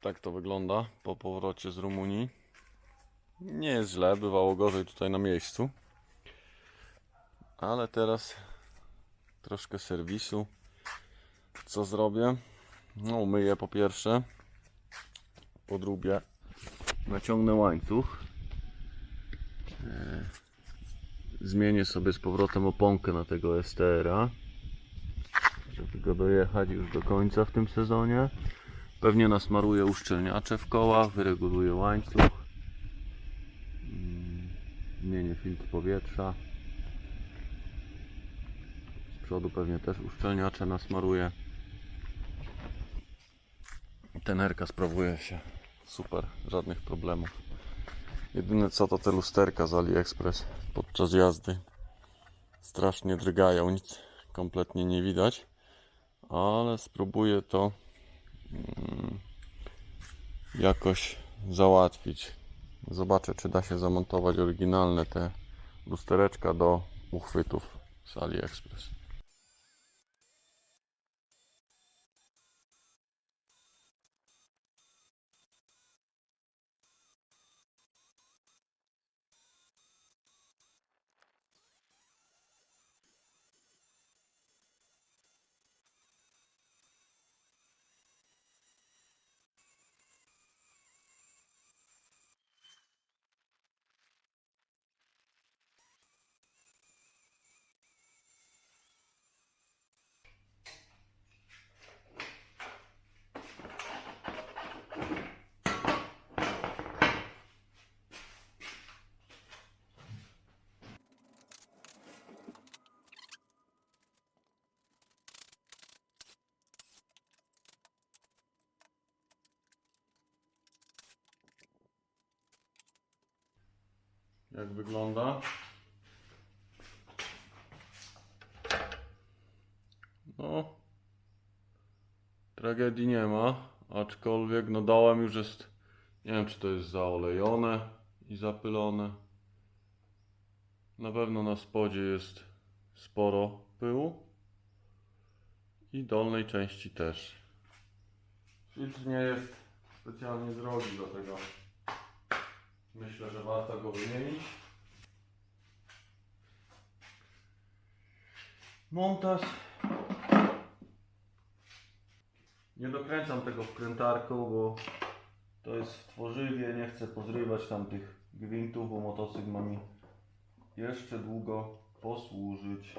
Tak to wygląda po powrocie z Rumunii. Nie jest źle, bywało gorzej tutaj na miejscu. Ale teraz troszkę serwisu. Co zrobię? No, umyję po pierwsze. Po drugie, naciągnę łańcuch. E, Zmienię sobie z powrotem oponkę na tego STR-a, żeby go dojechać już do końca w tym sezonie. Pewnie nasmaruję uszczelniacze w kołach, wyreguluję łańcuch. Mm, Zmienię filtr powietrza. Z przodu pewnie też uszczelniacze nasmaruję. Tenerka sprawuje się super, żadnych problemów. Jedyne co to te lusterka z AliExpress podczas jazdy. Strasznie drgają, nic kompletnie nie widać. Ale spróbuję to mm, jakoś załatwić. Zobaczę czy da się zamontować oryginalne te lustereczka do uchwytów z AliExpress. Jak wygląda? No, tragedii nie ma, aczkolwiek no dołem już jest, nie wiem czy to jest zaolejone i zapylone. Na pewno na spodzie jest sporo pyłu i dolnej części też. Filtr nie jest specjalnie drogi, dlatego myślę, że warto go wymienić. Montaż. Nie dokręcam tego wkrętarką, bo to jest w tworzywie. Nie chcę pozrywać tam tych gwintów, bo motocykl ma mi jeszcze długo posłużyć.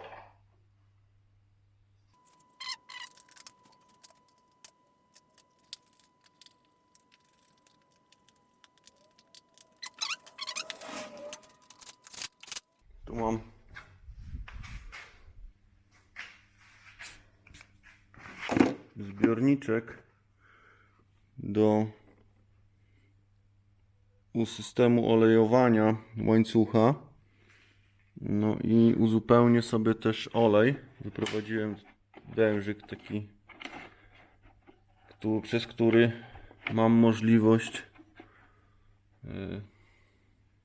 Mam zbiorniczek do systemu olejowania łańcucha. No i uzupełnię sobie też olej. Wyprowadziłem wężyk taki, któ- przez który mam możliwość y,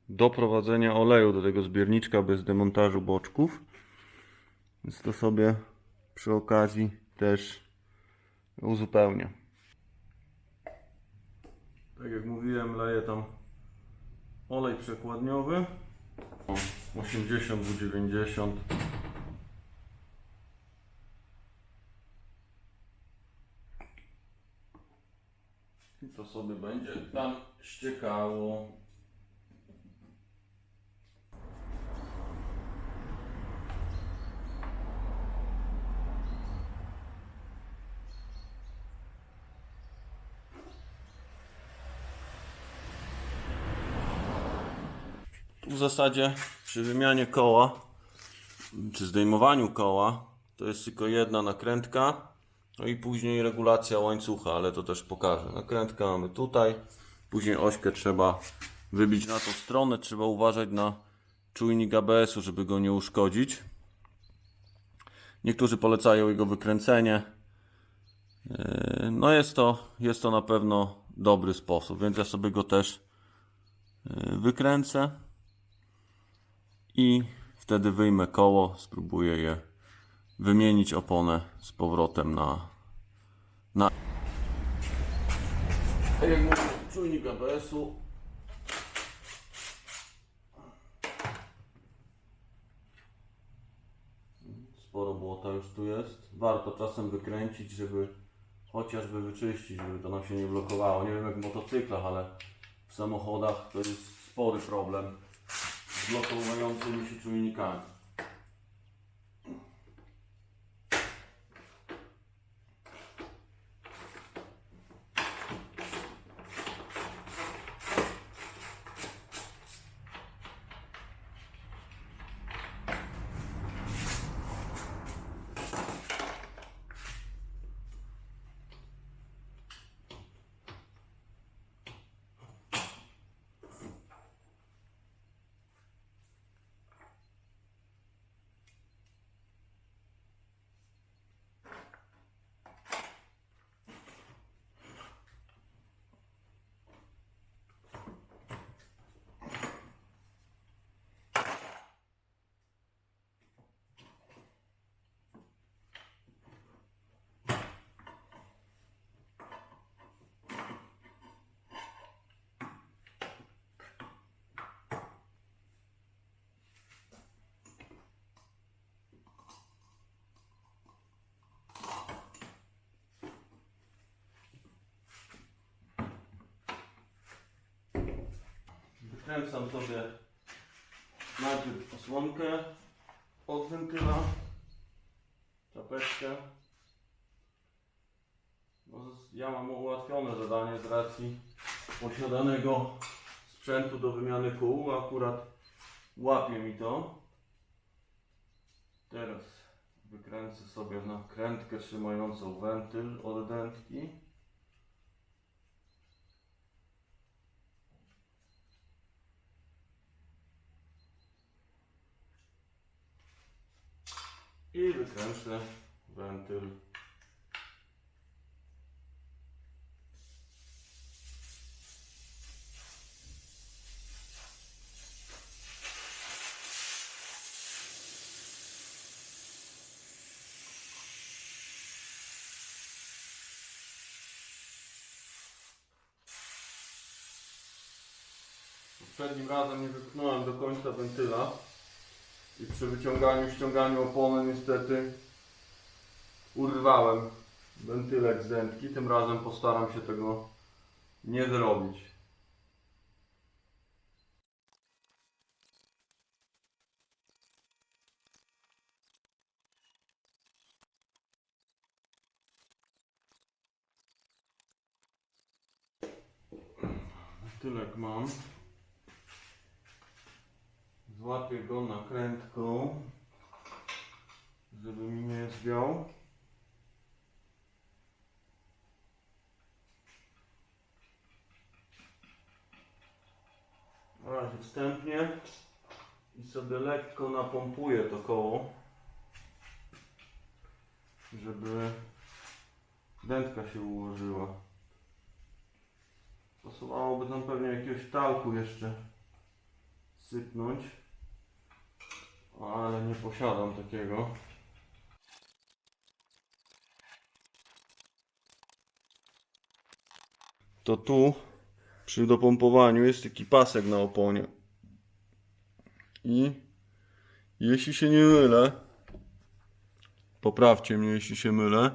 doprowadzenia oleju do tego zbiorniczka bez demontażu boczków. Więc to sobie przy okazji też uzupełnię. Tak jak mówiłem, leję tam olej przekładniowy. 80 w 90. I to sobie będzie tam ściekało. W zasadzie przy wymianie koła, czy zdejmowaniu koła, to jest tylko jedna nakrętka, no i później regulacja łańcucha, ale to też pokażę. Nakrętka mamy tutaj, później ośkę trzeba wybić na tą stronę, trzeba uważać na czujnik ABS-u, żeby go nie uszkodzić. Niektórzy polecają jego wykręcenie. Yy, No jest to, jest to na pewno dobry sposób, więc ja sobie go też yy, wykręcę i wtedy wyjmę koło, spróbuję je wymienić oponę z powrotem na, na Tak czujnik ABS-u. Sporo błota już tu jest. Warto czasem wykręcić, żeby chociażby wyczyścić, żeby to nam się nie blokowało. Nie wiem jak w motocyklach, ale w samochodach to jest spory problem z blokowującymi się Wykręcam sobie najpierw osłonkę od wentyla, czapeczkę. No, ja mam ułatwione zadanie z racji posiadanego sprzętu do wymiany kół, akurat łapie mi to. Teraz wykręcę sobie nakrętkę trzymającą wentyl od dętki. I wykręcę wentyl. Poprzednim razem nie wypchnąłem do końca wentyla. I przy wyciąganiu, ściąganiu opony niestety urwałem wentylek z dętki. Tym razem postaram się tego nie zrobić. Wentylek mam. Złapię go nakrętką, żeby mi nie zwiał. Na razie wstępnie i sobie lekko napompuję to koło, żeby dętka się ułożyła. Pasowałoby tam pewnie jakiegoś talku jeszcze sypnąć, ale nie posiadam takiego. To tu przy dopompowaniu jest taki pasek na oponie. I jeśli się nie mylę, poprawcie mnie jeśli się mylę,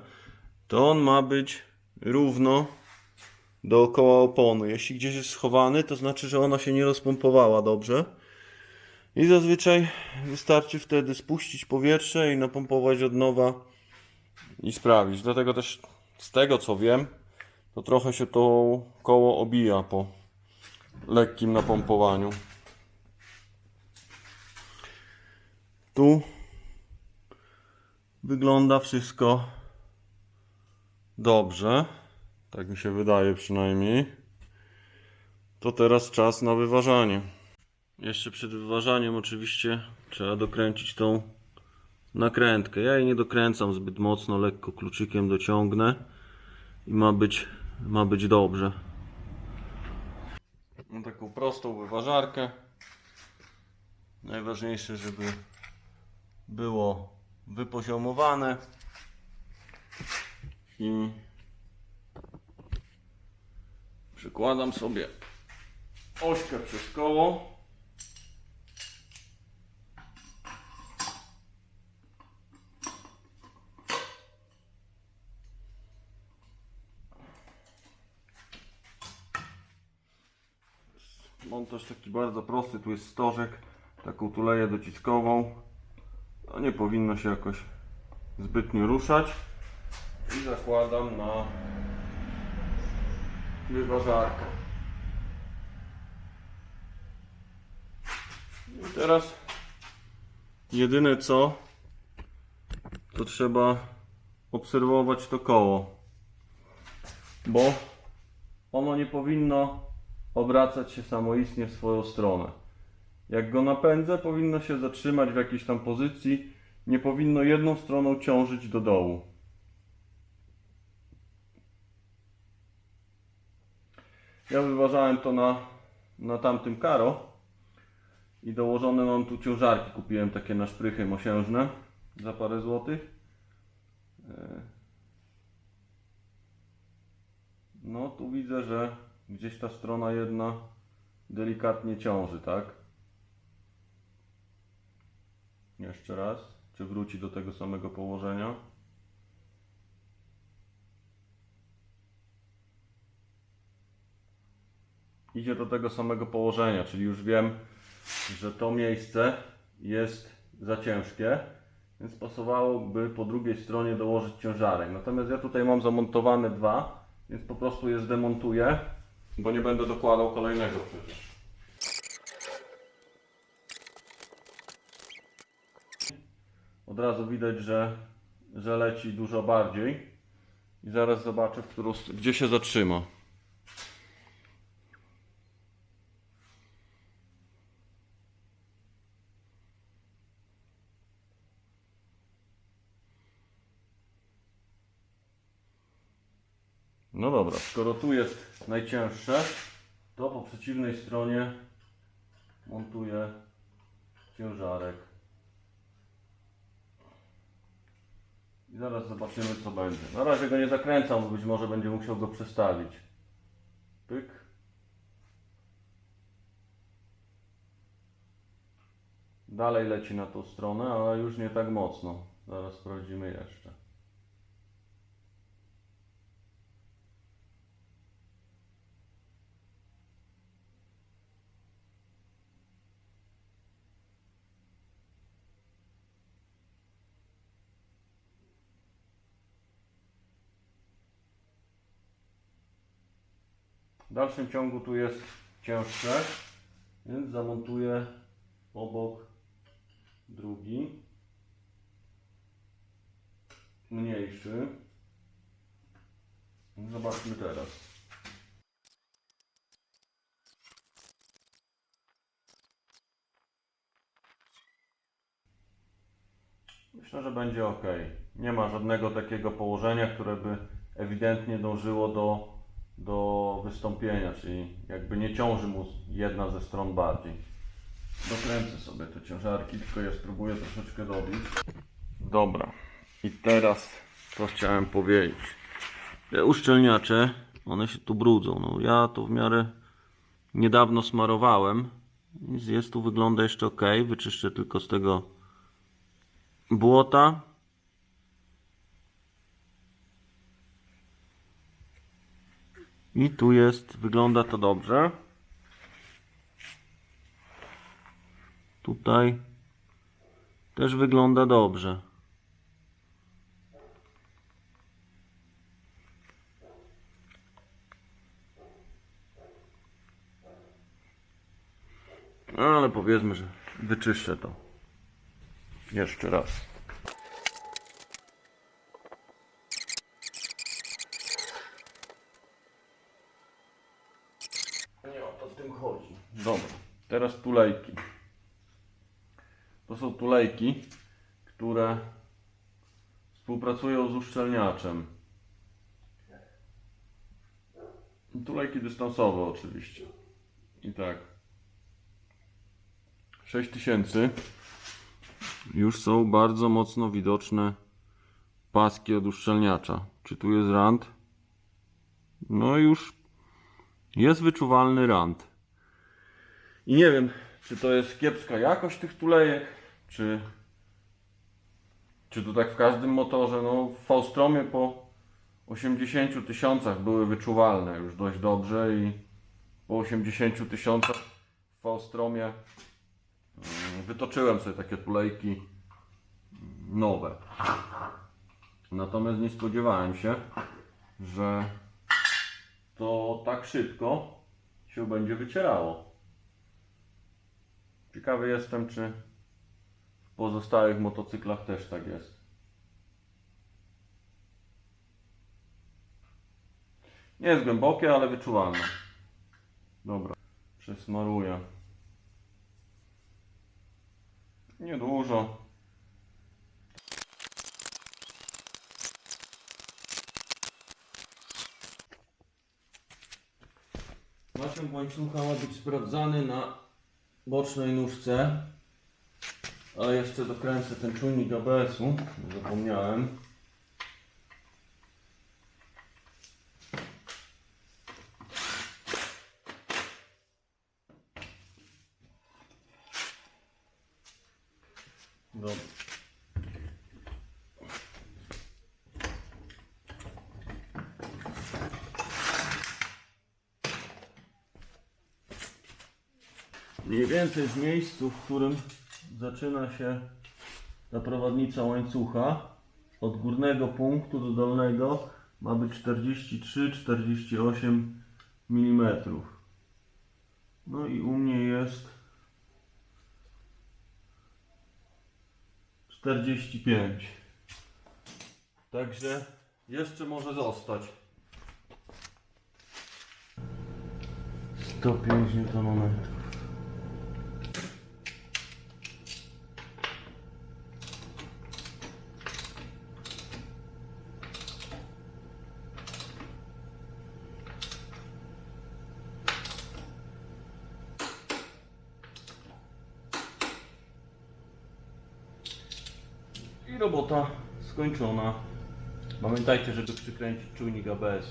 to on ma być równo dookoła opony. Jeśli gdzieś jest schowany, to znaczy, że ona się nie rozpompowała dobrze. I zazwyczaj wystarczy wtedy spuścić powietrze i napompować od nowa i sprawić. Dlatego też z tego co wiem, to trochę się to koło obija po lekkim napompowaniu. Tu wygląda wszystko dobrze. Tak mi się wydaje przynajmniej. To teraz czas na wyważanie. Jeszcze przed wyważaniem oczywiście trzeba dokręcić tą nakrętkę. Ja jej nie dokręcam zbyt mocno, lekko kluczykiem dociągnę i ma być, ma być dobrze. Mam taką prostą wyważarkę. Najważniejsze, żeby było wypoziomowane i Przykładam sobie ośkę przez koło. Montaż taki bardzo prosty, tu jest stożek, taką tuleję dociskową. To nie powinno się jakoś zbytnio ruszać. I zakładam na wyważarkę. I teraz jedyne co, to trzeba obserwować to koło, bo ono nie powinno obracać się samoistnie w swoją stronę. Jak go napędzę, powinno się zatrzymać w jakiejś tam pozycji, nie powinno jedną stroną ciążyć do dołu. Ja wyważałem to na, na tamtym karo i dołożone mam tu ciężarki. Kupiłem takie na szprychy mosiężne za parę złotych. E, No tu widzę, że gdzieś ta strona jedna delikatnie ciąży, tak? Jeszcze raz. Czy wróci do tego samego położenia? idzie do tego samego położenia, czyli już wiem, że to miejsce jest za ciężkie, więc pasowałoby po drugiej stronie dołożyć ciężarek. Natomiast ja tutaj mam zamontowane dwa, więc po prostu je zdemontuję, bo nie będę dokładał kolejnego przecież. Od razu widać, że, że leci dużo bardziej i zaraz zobaczę, w którą, gdzie się zatrzyma. No dobra, skoro tu jest najcięższe, to po przeciwnej stronie montuję ciężarek. I zaraz zobaczymy co będzie. Na razie go nie zakręcam, bo być może będzie musiał go przestawić. Pyk. Dalej leci na tą stronę, ale już nie tak mocno. Zaraz sprawdzimy jeszcze. Dalszym ciągu tu jest cięższe, więc zamontuję obok drugi, mniejszy. Zobaczmy teraz. Myślę, że będzie ok. Nie ma żadnego takiego położenia, które by ewidentnie dążyło do, do wystąpienia, czyli jakby nie ciąży mu jedna ze stron bardziej. Dokręcę sobie te ciężarki, tylko je spróbuję troszeczkę dobić. Dobra. I teraz co chciałem powiedzieć. Te uszczelniacze, one się tu brudzą. No, ja to w miarę niedawno smarowałem. Jest tu wygląda jeszcze ok. Wyczyszczę tylko z tego błota. I tu jest, wygląda to dobrze. Tutaj też wygląda dobrze. No, Ale powiedzmy, że wyczyszczę to. Jeszcze raz. Nie o to w tym chodzi. Dobra, teraz tulejki. Tulejki, które współpracują z uszczelniaczem. Tulejki dystansowe oczywiście. I tak. 6000 już są bardzo mocno widoczne paski od uszczelniacza. Czy tu jest rand? No już Jest wyczuwalny rant. I nie wiem, czy to jest kiepska jakość tych tulejek, czy, czy to tak w każdym motorze. No, w Faustromie po 80 tysiącach były wyczuwalne już dość dobrze i po 80 tysiącach w Faustromie mm, wytoczyłem sobie takie tulejki mm, nowe. Natomiast nie spodziewałem się, że to tak szybko się będzie wycierało. Ciekawy jestem, czy pozostałych motocyklach też tak jest. Nie jest głębokie, ale wyczuwalne. Dobra, przesmaruję. Niedużo. Nasiąg łańcucha ma być sprawdzany na bocznej nóżce. A jeszcze dokręcę ten czujnik ABS-u, zapomniałem. Mniej więcej w miejscu, w którym zaczyna się ta prowadnica łańcucha, od górnego punktu do dolnego ma być 43-48 mm. No i u mnie jest 45. Także jeszcze może zostać. 105 Nm. I robota skończona. Pamiętajcie, żeby przykręcić czujnik ABS.